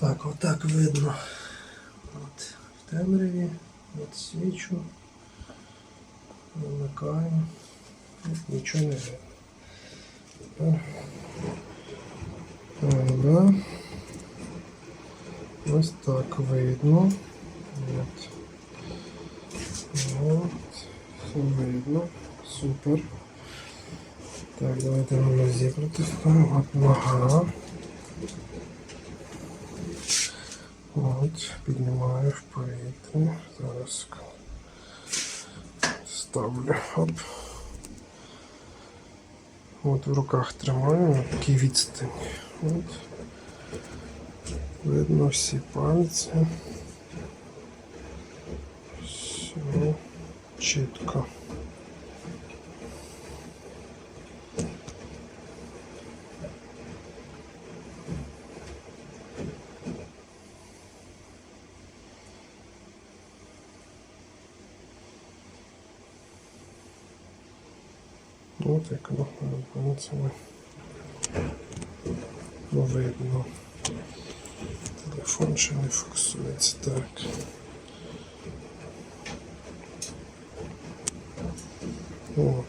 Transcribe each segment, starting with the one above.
Так, отак видно. От, в темряві, от свічу, вимикаю. От, нічого не видно. Тепер, да. Ось так видно. От. От. Все видно. Супер. Так, давайте на нозі протестуємо. От піднімаю в повітря. Зараз ставлю. Оп. От в руках тримаю на такій відстані. От. Видно всі пальці. Все чітко. От як воно пальцями. Ну, видно. Телефон ще не фокусується так. О.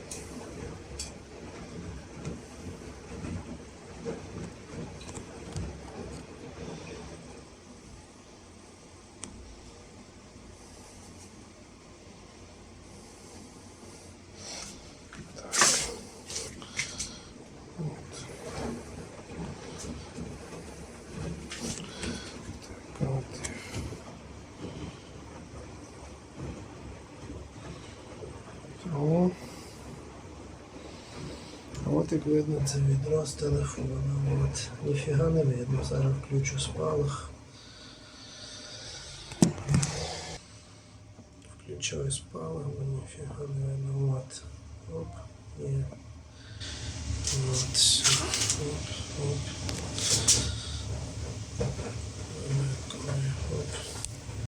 От. О. От як видно це відро з телефону. От. Ніфіга не видно. Зараз включу спалах. Включаю спалах, бо ніфіга не видно. От. Оп. Є. От. все. Оп. Оп.